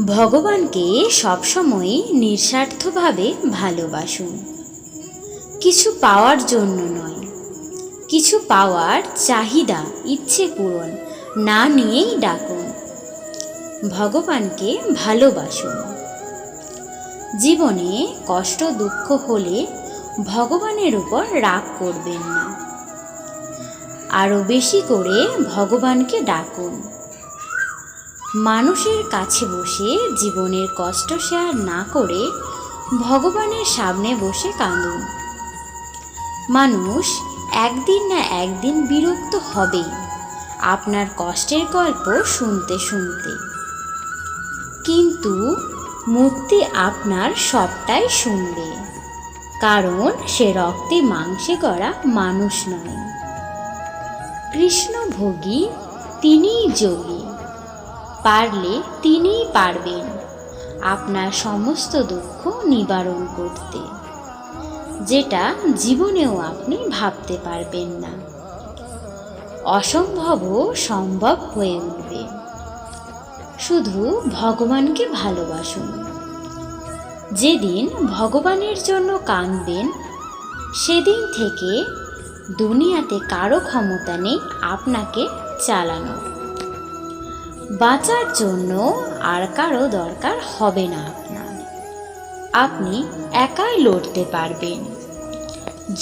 ভগবানকে সবসময় নিঃস্বার্থভাবে ভালোবাসুন। কিছু পাওয়ার জন্য নয়। কিছু পাওয়ার চাহিদা, ইচ্ছে পূরণ না নিয়েই ডাকুন। ভগবানকে ভালোবাসুন। জীবনে কষ্ট, দুঃখ হলে ভগবানের উপর রাগ করবেন না। আরও বেশি করে ভগবানকে ডাকুন। মানুষের কাছে বসে জীবনের কষ্ট শেয়ার না করে ভগবানের সামনে বসে কাঁদুন। মানুষ একদিন না একদিন বিরক্ত হবেই আপনার কষ্টের গল্প শুনতে শুনতে। কিন্তু মূর্তি আপনার সবটাই শুনবে। কারণ সে রক্তে মাংসে করা মানুষ নয়। কৃষ্ণ ভোগী তিনিই যোগী। পারলে তিনিই পারবেন আপনার সমস্ত দুঃখ নিবারণ করতে, যেটা জীবনেও আপনি ভাবতে পারবেন না। অসম্ভবও সম্ভব হয়ে উঠবে। শুধু ভগবানকে ভালোবাসুন। যেদিন ভগবানের জন্য কাঁদবেন, সেদিন থেকে দুনিয়াতে কারও ক্ষমতা নেই আপনাকে চালানো বাঁচার জন্য আর কারও দরকার হবে না আপনার। আপনি একাই লড়তে পারবেন।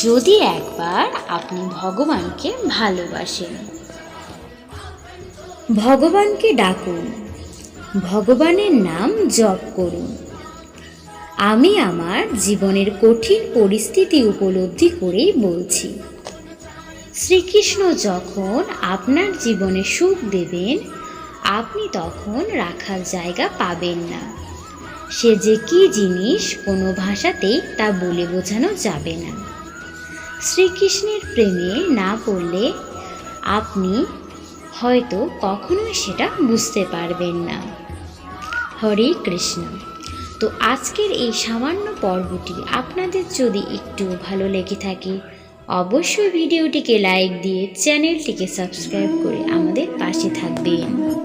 যদি একবার আপনি ভগবানকে ভালোবাসেন। ভগবানকে ডাকুন। ভগবানের নাম জপ করুন। আমি আমার জীবনের কঠিন পরিস্থিতি উপলব্ধি করেই বলছি, শ্রীকৃষ্ণ যখন আপনার জীবনে সুখ দেবেন আপনি তখন রাখার জায়গা পাবেন না। সে যে কি জিনিস কোনো ভাষাতেই তা বলে বোঝানো যাবে না। শ্রীকৃষ্ণের প্রেমে না পড়লে আপনি হয়তো কখনোই সেটা বুঝতে পারবেন না। হরে কৃষ্ণ। তো আজকের এই সামান্য পর্বটি আপনাদের যদি একটু ভালো লেগে থাকে, অবশ্যই ভিডিওটিকে লাইক দিয়ে চ্যানেলটিকে সাবস্ক্রাইব করে আমাদের পাশে থাকবেন।